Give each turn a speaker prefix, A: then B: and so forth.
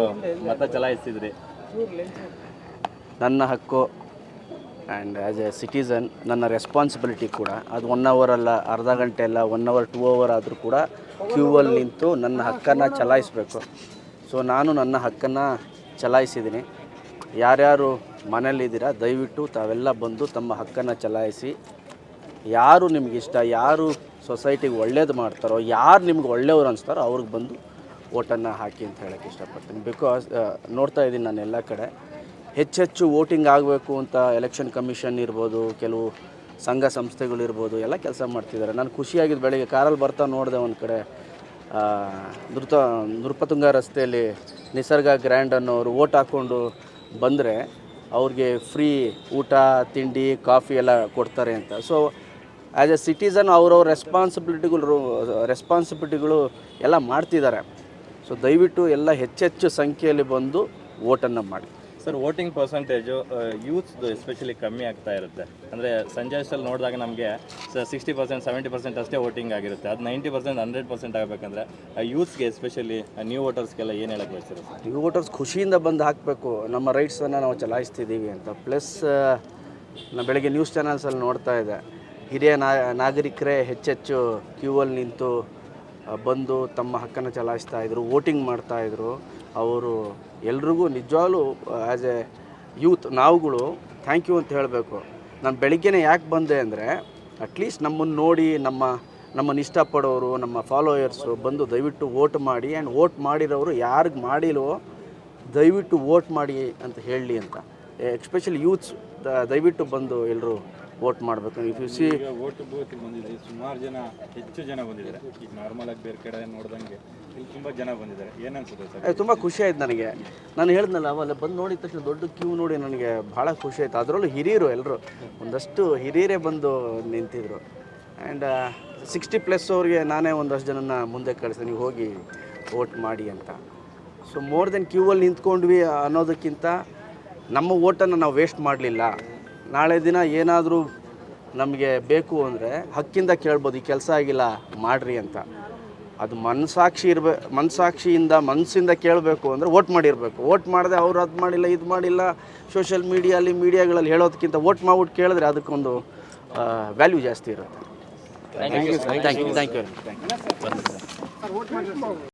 A: So ಮತ ಚಲಾಯಿಸಿದ್ರಿ
B: ನನ್ನ ಹಕ್ಕು ಆ್ಯಂಡ್ ಆ್ಯಸ್ ಎ ಸಿಟಿಸನ್ ನನ್ನ ರೆಸ್ಪಾನ್ಸಿಬಿಲಿಟಿ ಕೂಡ, ಅದು ಒನ್ ಅವರ್ ಅಲ್ಲ, ಅರ್ಧ ಗಂಟೆ ಅಲ್ಲ ಒನ್ ಅವರ್ ಟೂ ಅವರ್ ಆದರೂ ಕೂಡ ಕ್ಯೂವಲ್ಲಿ ನಿಂತು ನನ್ನ ಹಕ್ಕನ್ನು ಚಲಾಯಿಸಬೇಕು. ಸೊ ನಾನು ನನ್ನ ಹಕ್ಕನ್ನು ಚಲಾಯಿಸಿದ್ದೀನಿ. ಯಾರ್ಯಾರು ಮನೇಲಿದ್ದೀರಾ ದಯವಿಟ್ಟು ತಾವೆಲ್ಲ ಬಂದು ತಮ್ಮ ಹಕ್ಕನ್ನು ಚಲಾಯಿಸಿ. ಯಾರು ನಿಮಗಿಷ್ಟ ಯಾರು ಸೊಸೈಟಿಗೆ ಒಳ್ಳೇದು ಮಾಡ್ತಾರೋ, ಯಾರು ನಿಮ್ಗೆ ಒಳ್ಳೆಯವ್ರು ಅನಿಸ್ತಾರೋ, ಅವ್ರಿಗೆ ಬಂದು ಓಟನ್ನು ಹಾಕಿ ಅಂತ ಹೇಳೋಕ್ಕೆ ಇಷ್ಟಪಡ್ತೀನಿ. ಬಿಕಾಸ್ ನೋಡ್ತಾ ಇದ್ದೀನಿ ನಾನು ಎಲ್ಲ ಕಡೆ. ಹೆಚ್ಚೆಚ್ಚು ವೋಟಿಂಗ್ ಆಗಬೇಕು ಅಂತ ಎಲೆಕ್ಷನ್ ಕಮಿಷನ್ ಇರ್ಬೋದು, ಕೆಲವು ಸಂಘ ಸಂಸ್ಥೆಗಳಿರ್ಬೋದು ಎಲ್ಲ ಕೆಲಸ ಮಾಡ್ತಿದ್ದಾರೆ. ನಾನು ಖುಷಿಯಾಗಿದ್ದು ಬೆಳಗ್ಗೆ ಕಾರಲ್ಲಿ ಬರ್ತಾ ನೋಡಿದೆ ಒಂದು ಕಡೆ. ನೃತ, ನೃಪತುಂಗ ರಸ್ತೆಯಲ್ಲಿ ನಿಸರ್ಗ ಗ್ರ್ಯಾಂಡ್ ಅನ್ನೋರು ಓಟ್ ಹಾಕ್ಕೊಂಡು ಬಂದರೆ ಅವ್ರಿಗೆ ಫ್ರೀ ಊಟ, ತಿಂಡಿ, ಕಾಫಿ ಎಲ್ಲ ಕೊಡ್ತಾರೆ ಅಂತ. ಸೊ ಆ್ಯಸ್ ಎ ಸಿಟಿಸನ್ ಅವ್ರವ್ರ ರೆಸ್ಪಾನ್ಸಿಬಿಲಿಟಿಗಳು ರೆಸ್ಪಾನ್ಸಿಬಿಲಿಟಿಗಳು ಎಲ್ಲ ಮಾಡ್ತಿದ್ದಾರೆ. ಸೊ ದಯವಿಟ್ಟು ಎಲ್ಲ ಹೆಚ್ಚೆಚ್ಚು ಸಂಖ್ಯೆಯಲ್ಲಿ ಬಂದು ಓಟನ್ನು ಮಾಡಿ.
A: ಸರ್ ವೋಟಿಂಗ್ ಪರ್ಸೆಂಟೇಜು ಯೂತ್ಸ್ದು ಎಸ್ಪೆಷಲಿ ಕಮ್ಮಿ ಆಗ್ತಾ ಇರುತ್ತೆ. ಅಂದರೆ ಸಂಜೆ ಅಷ್ಟಲ್ಲಿ ನೋಡಿದಾಗ ನಮಗೆ ಸಿಕ್ಸ್ಟಿ ಪರ್ಸೆಂಟ್ ಸೆವೆಂಟಿ ಪರ್ಸೆಂಟ್ ಅಷ್ಟೇ ವೋಟಿಂಗ್ ಆಗಿರುತ್ತೆ. ಅದು ನೈಂಟಿ ಪರ್ಸೆಂಟ್ ಹಂಡ್ರೆಡ್ ಪರ್ಸೆಂಟ್ ಆಗಬೇಕಂದ್ರೆ ಯೂತ್ಸ್ಗೆ ಎಸ್ಪೆಷಲಿ ನ್ಯೂ ವೋಟರ್ಸ್ಗೆಲ್ಲ ಏನು ಹೇಳಕ್ಕೆ ಬಯಸ್ತೀರ
B: ನ್ಯೂ ವೋಟರ್ಸ್ ಖುಷಿಯಿಂದ ಬಂದು ಹಾಕಬೇಕು. ನಮ್ಮ ರೈಟ್ಸನ್ನು ನಾವು ಚಲಾಯಿಸ್ತಿದ್ದೀವಿ ಅಂತ. ಪ್ಲಸ್ ನಾನು ಬೆಳಗ್ಗೆ ನ್ಯೂಸ್ ಚಾನಲ್ಸಲ್ಲಿ ನೋಡ್ತಾ ಇದ್ದೆ. ಹಿರಿಯ ನಾಗರಿಕರೇ ಹೆಚ್ಚೆಚ್ಚು ಕ್ಯೂವಲ್ಲಿ ನಿಂತು ಆ, ಬಂದು ತಮ್ಮ ಹಕ್ಕನ್ನು ಚಲಾಯಿಸ್ತಾ ಇದ್ದರು ವೋಟಿಂಗ್ ಮಾಡ್ತಾಯಿದ್ರು ಅವರು ಎಲ್ರಿಗೂ ನಿಜವಾಗ್ಲೂ ಆ್ಯಸ್ ಎ ಯೂತ್ ನಾವುಗಳು ಥ್ಯಾಂಕ್ ಯು ಅಂತ ಹೇಳಬೇಕು. ನಾನು ಬೆಳಿಗ್ಗೆನೇ ಯಾಕೆ ಬಂದೆ ಅಂದರೆ ಅಟ್ಲೀಸ್ಟ್ ನಮ್ಮನ್ನು ನೋಡಿ, ನಮ್ಮ ನಮ್ಮನ್ನು ಇಷ್ಟಪಡೋರು, ನಮ್ಮ ಫಾಲೋಯರ್ಸು ಬಂದು ದಯವಿಟ್ಟು ವೋಟ್ ಮಾಡಿ ಆ್ಯಂಡ್ ವೋಟ್ ಮಾಡಿರೋರು ಯಾರಿಗೆ ಮಾಡಿಲ್ವೋ, ದಯವಿಟ್ಟು ವೋಟ್ ಮಾಡಿ ಅಂತ ಹೇಳಲಿ ಅಂತ. ಎಕ್ಸ್ಪೆಷಲಿ ಯೂತ್ಸ್ ದಯವಿಟ್ಟು ಬಂದು ಎಲ್ಲರೂ ವೋಟ್ ಮಾಡಬೇಕು. If you see
C: vote booth ಬಂದಿದೆ. ಸುಮಾರು ಜನ ಹೆಚ್ಚು ಜನ ಬಂದಿದ್ದಾರೆ. ಈಗ ನಾರ್ಮಲ್ ಆಗಿ ಬೇರೆ ಕಡೆ ನೋಡ್ದಂಗೆ ಇಲ್ಲಿ ತುಂಬಾ ಜನ ಬಂದಿದ್ದಾರೆ. ಏನನ್ಸುತ್ತೆ ಅನ್ಸುತ್ತೆ ಸರ್?
B: ತುಂಬ ಖುಷಿ ಆಯ್ತು ನನಗೆ. ನಾನು ಹೇಳಿದ್ನಲ್ಲ ಅವಲ್ಲ ಬಂದು ನೋಡಿದ ತಕ್ಷಣ ದೊಡ್ಡ ಕ್ಯೂ ನೋಡಿ ನನಗೆ ಭಾಳ ಖುಷಿ ಆಯ್ತು. ಅದರಲ್ಲೂ ಹಿರಿಯರು ಎಲ್ಲರೂ ಒಂದಷ್ಟು ಹಿರಿಯರೇ ಬಂದು ನಿಂತಿದ್ರು. ಆ್ಯಂಡ್ ಸಿಕ್ಸ್ಟಿ ಪ್ಲಸ್ ಅವ್ರಿಗೆ ನಾನೇ ಒಂದಷ್ಟು ಜನನ ಮುಂದೆ ಕಳಿಸಿ ನೀವು ಹೋಗಿ ವೋಟ್ ಮಾಡಿ ಅಂತ. ಸೊ ಮೋರ್ ದೆನ್ ಕ್ಯೂವಲ್ಲಿ ನಿಂತ್ಕೊಂಡ್ವಿ ಅನ್ನೋದಕ್ಕಿಂತ ನಮ್ಮ ಓಟನ್ನು ನಾವು ವೇಸ್ಟ್ ಮಾಡಲಿಲ್ಲ. ನಾಳೆ ದಿನ ಏನಾದರೂ ನಮಗೆ ಬೇಕು ಅಂದರೆ ಹಕ್ಕಿಂದ ಕೇಳ್ಬೋದು ಈ ಕೆಲಸ ಆಗಿಲ್ಲ ಮಾಡಿರಿ ಅಂತ. ಅದು ಮನಸಾಕ್ಷಿ ಇರ್ಬೇ ಮನಸಾಕ್ಷಿಯಿಂದ ಮನಸ್ಸಿಂದ ಕೇಳಬೇಕು ಅಂದರೆ ಓಟ್ ಮಾಡಿರಬೇಕು. ಓಟ್ ಮಾಡಿದೆ ಅವ್ರು ಅದು ಮಾಡಿಲ್ಲ ಇದು ಮಾಡಿಲ್ಲ ಸೋಷಿಯಲ್ ಮೀಡಿಯಲ್ಲಿ ಮೀಡಿಯಾಗಳಲ್ಲಿ ಹೇಳೋದಕ್ಕಿಂತ ಓಟ್ ಮಾಡ್ಬಿಟ್ಟು ಕೇಳಿದ್ರೆ ಅದಕ್ಕೊಂದು ವ್ಯಾಲ್ಯೂ ಜಾಸ್ತಿ ಇರುತ್ತೆ. Thank you thank you thank you